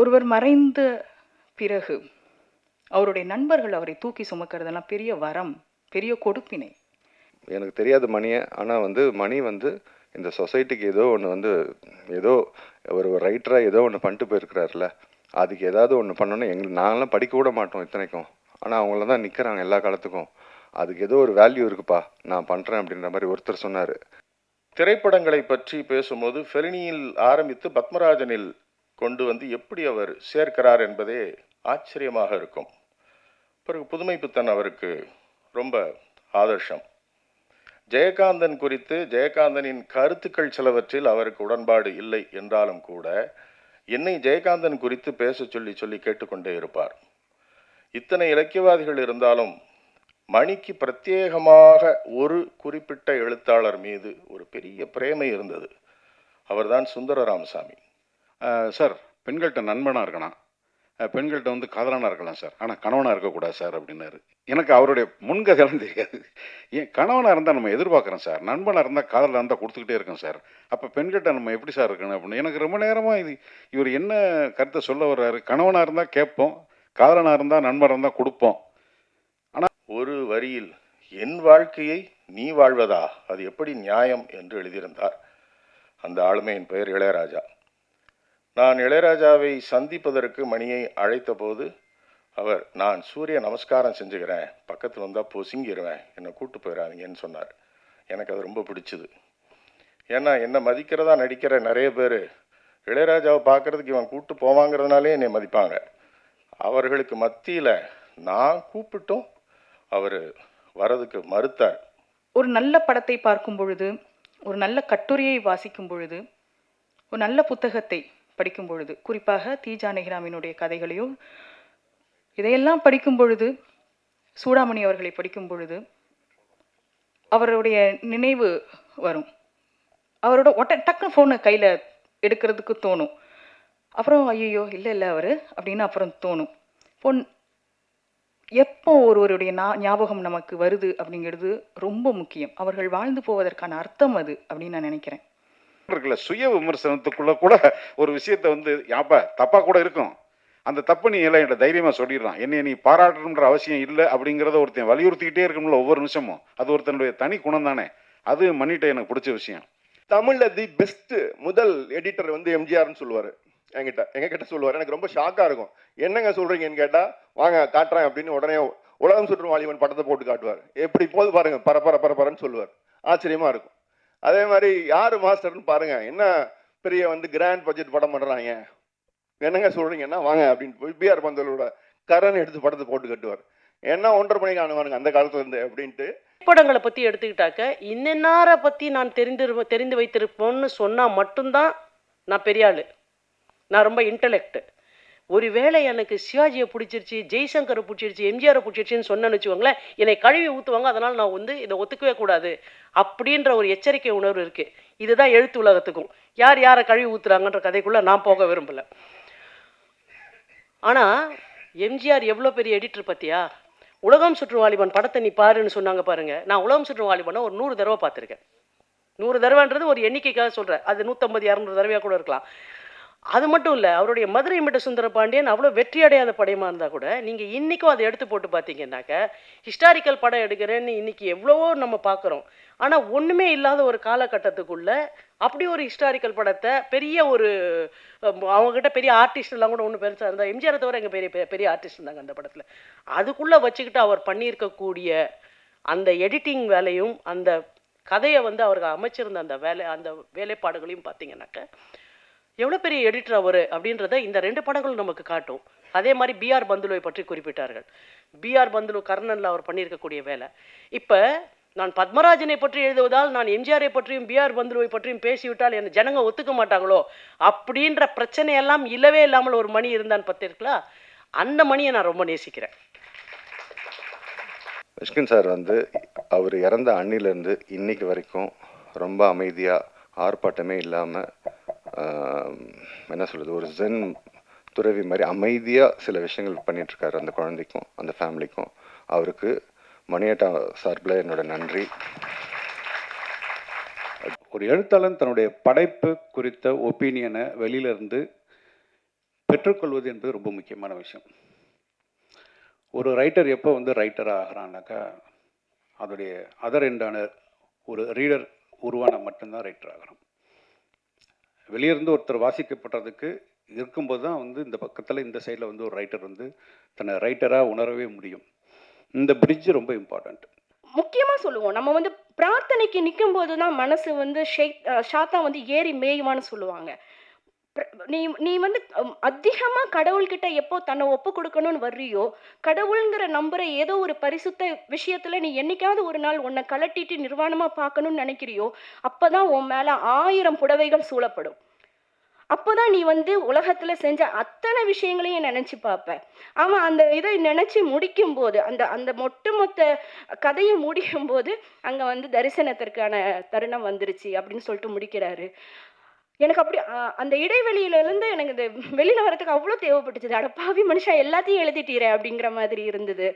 ஒருவர் மறைந்த பிறகு அவருடைய நண்பர்கள் அவரை தூக்கி சுமக்கிறதெல்லாம் பெரிய வரம் பெரிய கொடுப்பினை. எனக்கு தெரியாது மணியை. ஆனால் வந்து மணி வந்து இந்த சொசைட்டிக்கு ஏதோ ஒன்று வந்து ஏதோ ஒரு ரைட்டராக ஏதோ ஒன்று பண்ணிட்டு போயிருக்கிறாருல அதுக்கு ஏதாவது ஒன்று பண்ணணும் எங்களுக்கு நாங்களாம் படிக்க கூட மாட்டோம் இத்தனைக்கும். ஆனால் அவங்கள தான் நிற்கிறாங்க எல்லா காலத்துக்கும். அதுக்கு ஏதோ ஒரு வேல்யூ இருக்குப்பா. நான் பண்ணுறேன் அப்படின்ற மாதிரி ஒருத்தர் சொன்னார். திரைப்படங்களை பற்றி பேசும்போது ஃபெரினியில் ஆரம்பித்து பத்மராஜனில் கொண்டு வந்து எப்படி அவர் சேர்க்கிறார் என்பதே ஆச்சரியமாக இருக்கும். பிறகு புதுமை புத்தன் அவருக்கு ரொம்ப ஆதர்ஷம். ஜெயகாந்தன் குறித்து ஜெயகாந்தனின் கருத்துக்கள் சிலவற்றில் அவருக்கு உடன்பாடு இல்லை என்றாலும் கூட என்னை ஜெயகாந்தன் குறித்து பேச சொல்லி சொல்லி கேட்டுக்கொண்டே இருப்பார். இத்தனை இலக்கியவாதிகள் இருந்தாலும் மணிக்கு பிரத்யேகமாக ஒரு குறிப்பிட்ட எழுத்தாளர் மீது ஒரு பெரிய பிரேமை இருந்தது. அவர்தான் சுந்தர ராமசாமி சார் பெண்கள்கிட்ட நண்பனாக இருக்கணும். பெண்கள்கிட்ட வந்து காதலனாக இருக்கலாம் சார். ஆனால் கணவனாக இருக்கக்கூடாது சார் அப்படின்னாரு. எனக்கு அவருடைய முன்கதையெல்லாம் தெரியாது. ஏன் கணவனாக இருந்தால் நம்ம எதிர்பார்க்குறோம் சார். நண்பனாக இருந்தால் காதலாக இருந்தால் கொடுத்துக்கிட்டே இருக்கோம் சார். அப்போ பெண்கள்கிட்ட நம்ம எப்படி சார் இருக்கணும் அப்படின்னு? எனக்கு ரொம்ப நேரமாக இது இவர் என்ன கருத்தை சொல்ல வர்றாரு? கணவனாக இருந்தால் கேட்போம். காதலனாக இருந்தால் நண்பனாக இருந்தால் கொடுப்போம். ஆனால் ஒரு வரியில் என் வாழ்க்கையை நீ வாழ்வதா? அது எப்படி நியாயம்? என்று எழுதியிருந்தார். அந்த ஆளுமையின் பெயர் இளையராஜா. நான் இளையராஜாவை சந்திப்பதற்கு மணியை அழைத்தபோது அவர் நான் சூரிய நமஸ்காரம் செஞ்சுக்கிறேன். பக்கத்தில் வந்தால் பொசுங்கிடுவேன் என்னை கூட்டு போயிடாதீங்கன்னு சொன்னார். எனக்கு அது ரொம்ப பிடிச்சது. ஏன்னா என்னை மதிக்கிறதா நடிக்கிற நிறைய பேர் இளையராஜாவை பார்க்கறதுக்கு இவன் கூப்பிட்டு போவாங்கிறதுனாலே என்னை மதிப்பாங்க. அவர்களுக்கு மத்தியில் நான் கூப்பிட்டும் அவர் வரதுக்கு மறுத்தார். ஒரு நல்ல படத்தை பார்க்கும் பொழுது ஒரு நல்ல கட்டுரையை வாசிக்கும் பொழுது ஒரு நல்ல புத்தகத்தை படிக்கும் பொழுது குறிப்பாக தி. ஜானகிராமினுடைய கதைகளையும் இதையெல்லாம் படிக்கும் பொழுது சூடாமணி அவர்களை படிக்கும் பொழுது அவருடைய நினைவு வரும். அவரோட ஒட்ட டக்குன்னு ஃபோனை கையில் எடுக்கிறதுக்கு தோணும். அப்புறம் ஐயோ இல்லை இல்லை அவர் அப்படின்னு அப்புறம் தோணும். பொன் எப்போ ஒருவருடைய நா ஞாபகம் நமக்கு வருது அப்படிங்கிறது ரொம்ப முக்கியம். அவர்கள் வாழ்ந்து போவதற்கான அர்த்தம் அது அப்படின்னு நான் நினைக்கிறேன். இருக்குல்ல சுய விமர்சனத்துக்குள்ள கூட ஒரு விஷயத்த வந்து யாப்பா தப்பா கூட இருக்கும். அந்த தப்பு நீ எல்லாம் என்கிட்ட தைரியமா சொல்லிடுறான் என்னை நீ பாராட்டணுன்ற அவசியம் இல்லை அப்படிங்கிறத ஒருத்தன் வலியுறுத்திக்கிட்டே இருக்கணும்ல ஒவ்வொரு நிமிஷமும். அது ஒருத்தனுடைய தனி குணம் தானே. அது மன்னிட்ட எனக்கு பிடிச்ச விஷயம். தமிழ்ல தி பெஸ்ட் முதல் எடிட்டர் வந்து எம்ஜிஆர்னு சொல்லுவாரு. என்கிட்ட எங்க கிட்ட சொல்லுவாரு. எனக்கு ரொம்ப ஷாக்கா இருக்கும். என்னங்க சொல்றீங்கன்னு கேட்டா வாங்க காட்டுறேன் அப்படின்னு உடனே உலகம் சுற்றும் வாலிபன் படத்தை போட்டு காட்டுவார். எப்படி போது பாருங்க பரபர பரபரன்னு சொல்லுவார். ஆச்சரியமா இருக்கும். அதே மாதிரி யார் மாஸ்டர்னு பாருங்க. என்ன பெரிய வந்து கிராண்ட் பட்ஜெட் படம் பண்ணுறாங்க என்னங்க சொல்றீங்கன்னா வாங்க அப்படின்னு போய் பிஆர் பந்தலோட கரண் எடுத்து படத்தை போட்டு கட்டுவார். என்ன ஒன்றரை மணிக்கு அணுவானுங்க அந்த காலத்துல இருந்து அப்படின்ட்டு. படங்களை பற்றி எடுத்துக்கிட்டாக்க இன்னென்னாரை பற்றி நான் தெரிந்து தெரிந்து வைத்திருப்போன்னு சொன்னால் மட்டும்தான் நான் பெரிய ஆளு. நான் ரொம்ப இன்டலெக்ட் ஒருவேளை எனக்கு சிவாஜியை பிடிச்சிருச்சு ஜெய்சங்கரை பிடிச்சிருச்சு எம்ஜிஆரை பிடிச்சிருச்சுன்னு சொன்னேன்னு வச்சுக்கோங்களேன் என்னை கழுவி ஊற்றுவாங்க அதனால் நான் வந்து இதை ஒத்துக்கவே கூடாது. அப்படின்ற ஒரு எச்சரிக்கை உணர்வு இருக்குது இதுதான் எழுத்து உலகத்துக்கும். யார் யாரை கழுவி ஊற்றுறாங்கன்ற கதைக்குள்ளே நான் போக விரும்பலை. ஆனால் எம்ஜிஆர் எவ்வளோ பெரிய எடிட்டர் பத்தியா? உலகம் சுற்று வாலிபன் படத்தை நீ பாருன்னு சொன்னாங்க பாருங்க. நான் உலகம் சுற்று வாலிபனை ஒரு நூறு தடவை பார்த்துருக்கேன். நூறு தடவைன்றது ஒரு எண்ணிக்கைக்காக சொல்கிறேன் அது நூற்றம்பது இரநூறு தடவையாக கூட இருக்கலாம். அது மட்டும் இல்லை அவருடைய மதுரை மிட்ட சுந்தர பாண்டியன் அவ்வளோ வெற்றி அடையாத படமாக இருந்தால் கூட நீங்கள் இன்றைக்கும் அதை எடுத்து போட்டு பார்த்தீங்கன்னாக்க ஹிஸ்டாரிக்கல் படம் எடுக்கிறேன்னு இன்னைக்கு எவ்வளவோ நம்ம பார்க்குறோம் ஆனால் ஒன்றுமே இல்லாத ஒரு காலகட்டத்துக்குள்ளே அப்படி ஒரு ஹிஸ்டாரிக்கல் படத்தை பெரிய ஒரு அவங்ககிட்ட பெரிய ஆர்டிஸ்ட்லாம் கூட ஒன்று பெருசாக இருந்தால் எம்ஜிஆரை தவிர எங்கள் பெரிய பெரிய- பெரிய ஆர்டிஸ்ட் இருந்தாங்க அந்த படத்தில். அதுக்குள்ளே வச்சுக்கிட்டு அவர் பண்ணியிருக்கக்கூடிய அந்த எடிட்டிங் வேலையும் அந்த கதையை வந்து அவருக்கு அமைச்சிருந்த அந்த வேலை அந்த வேலைப்பாடுகளையும் பார்த்தீங்கன்னாக்க எவ்வளோ பெரிய எடிட்டர் அவர் அப்படின்றத இந்த ரெண்டு படங்களும் நமக்கு காட்டும். அதே மாதிரி பிஆர் பந்துலுவை பற்றி குறிப்பிட்டார்கள். பிஆர் பந்துலு கர்ணனில் அவர் பண்ணியிருக்கக்கூடிய வேலை. இப்போ நான் பத்மராஜனை பற்றி எழுதுவதால் நான் எம்ஜிஆரை பற்றியும் பிஆர் பந்துலுவை பற்றியும் பேசிவிட்டால் என்ன ஜனங்க ஒத்துக்க மாட்டாங்களோ? அப்படின்ற பிரச்சனையெல்லாம் இல்லவே இல்லாமல் ஒரு மணி இருந்தான் பார்த்தீர்களா அந்த மணியை நான் ரொம்ப நேசிக்கிறேன். மிஷ்கின் சார் வந்து அவர் இறந்த அன்னிலேருந்து இன்னைக்கு வரைக்கும் ரொம்ப அமைதியாக ஆர்ப்பாட்டமே இல்லாமல் என்ன சொல்கிறது ஒரு ஜென் துறவி மாதிரி அமைதியாக சில விஷயங்கள் பண்ணிகிட்ருக்காரு அந்த குழந்தைக்கும் அந்த ஃபேமிலிக்கும் அவருக்கு மணியட்டா சார்பில் என்னோட நன்றி. ஒரு எழுத்தாளன் தன்னுடைய படைப்பு குறித்த ஒப்பீனியனை வெளியிலிருந்து பெற்றுக்கொள்வது என்பது ரொம்ப முக்கியமான விஷயம். ஒரு ரைட்டர் எப்போ வந்து ரைட்டராக ஆகிறான்னாக்கா அதோடைய அதர் எண்டான ஒரு ரீடர் உருவான மட்டும்தான் ரைட்டர் ஆகிறான் வெளியிருந்து ஒருத்தர் வாசிக்கப்படுறதுக்கு இருக்கும்போது தான் வந்து இந்த பக்கத்தில் இந்த சைடில் வந்து ஒரு ரைட்டர் வந்து தன்னை ரைட்டராக உணரவே முடியும். இந்த பிரிட்ஜ் ரொம்ப இம்பார்ட்டண்ட் முக்கியமாக சொல்லுவோம். நம்ம வந்து பிரார்த்தனைக்கு நிற்கும் போது தான் மனசு வந்து ஷேக் ஷாத்தா வந்து ஏறி மேயுவான்னு சொல்லுவாங்க. நீ நீ வந்து அதிகமாக அதிகமா கடவுள்கிட்ட எப்போ தன்னை ஒப்பு கொடுக்கணும்னு வர்றியோ கடவுளுங்கிற நம்புற ஏதோ ஒரு பரிசுத்த விஷயத்துல நீ என்னைக்காவது ஒரு நாள் உன்னை கலட்டிட்டு நிர்வாணமா பார்க்கணும்னு நினைக்கிறியோ அப்பதான் உன் மேல ஆயிரம் புடவைகள் சூழப்படும். அப்போதான் நீ வந்து உலகத்துல செஞ்ச அத்தனை விஷயங்களையும் நினைச்சு பார்ப்ப. அவன் அந்த இதை நினைச்சு முடிக்கும் போது அந்த அந்த ஒட்டுமொத்த கதையை முடிக்கும் போது அங்க வந்து தரிசனத்திற்கான தருணம் வந்துருச்சு அப்படின்னு சொல்லிட்டு முடிக்கிறாரு. எனக்கு அப்படி அந்த இடைவெளியில இருந்து எனக்கு இந்த வெளியில வர்றதுக்கு அவ்வளோ தேவைப்பட்டுச்சு. அடப்பாவி மனுஷன் எல்லாத்தையும் எழுதிட்டீரே அப்படிங்கிற மாதிரி இருந்தது.